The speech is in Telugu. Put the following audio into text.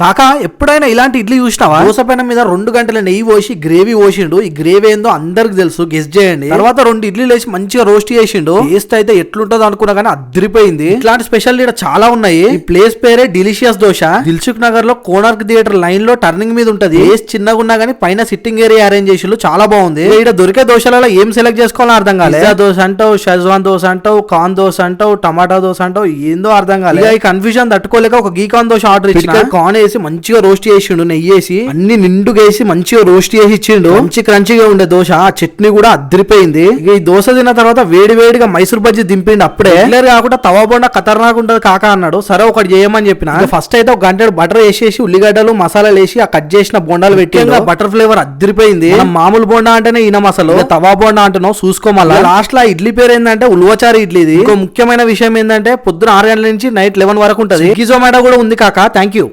కాకా ఎప్పుడైనా ఇలాంటి ఇడ్లీ చూసినావా? దోస పెన మీద రెండు గంటల నెయ్యి పోసి గ్రేవీ పోసిండు. ఈ గ్రేవీ ఏందో అందరికి తెలుసు. గెస్ చేయండి. తర్వాత రెండు ఇడ్లీలు వేసి మంచిగా రోస్ట్ చేసిండు. టేస్ట్ అయితే ఎట్లుంటుందో అనుకున్నా కానీ అద్దరిపోయింది ఇట్లాంటి స్పెషల్ ఇక్కడ చాలా ఉన్నాయి. ఈ ప్లేస్ పేరే డిలిషియస్ దోశ. దిల్సుఖ్ నగర్లో కోనార్క్ థియేటర్ లైన్లో టర్నింగ్ మీద ఉంటది. టేస్ట్ చిన్నగా ఉన్నా కానీ పైన సిట్టింగ్ ఏరియా అరేంజ్ చేసిండు. చాలా బాగుంది. ఇక్కడ దొరికే దోశలలో ఏం సెలెక్ట్ చేసుకోవాలో అర్థం కాలేదు దోశ అంటావు షెజ్వాన్ దోశ అంటావు కాన్ దోశ అంటావు టమాటా దోశ అంటావు ఏందో అర్థం కాలేదు ఈ కన్ఫ్యూజన్ తట్టుకోలేక ఒక గీకాన్ దోశ ఆర్డర్ ఇచ్చిన. కాన్ వేసి మంచిగా రోస్ట్ చేసిండు నెయ్యి వేసి అన్ని నిండుగా వేసి మంచిగా రోస్ట్ చేసి ఇచ్చిండు. మంచి క్రంచిగా ఉండే దోశ ఆ చట్నీ కూడా అద్దరిపోయింది ఈ దోశ తిన్న తర్వాత వేడి వేడిగా మైసూర్ బజ్జీ దింపిండు అప్పుడే. క్లియర్ కాకుండా తవా బొండ ఖతర్నాక్ ఉంటది కాక అన్నాడు. సరే ఒకటి చేయమని చెప్పిన. ఫస్ట్ అయితే ఒక గంట బటర్ వేసేసి ఉల్లిగడ్డలు మసాలాలు వేసి ఆ కట్ చేసిన బొండాలు పెట్టి బటర్ ఫ్లేవర్ అద్దరిపోయింది మామూలు బొండా అంటేనే ఈనం అసలు ఇక తవా బొండా అంటున్నావు చూసుకోమల్లా లాస్ట్లో ఇడ్లీ పేరు ఏంటంటే ఉల్వచారి ఇడ్లీ ఇది. ఇంకో ముఖ్యమైన విషయం ఏంటంటే పొద్దున ఆరు గంటల నుంచి నైట్ లెవెన్ వరకు ఉంటది. జొమాటో కూడా ఉంది కాక థ్యాంక్ యూ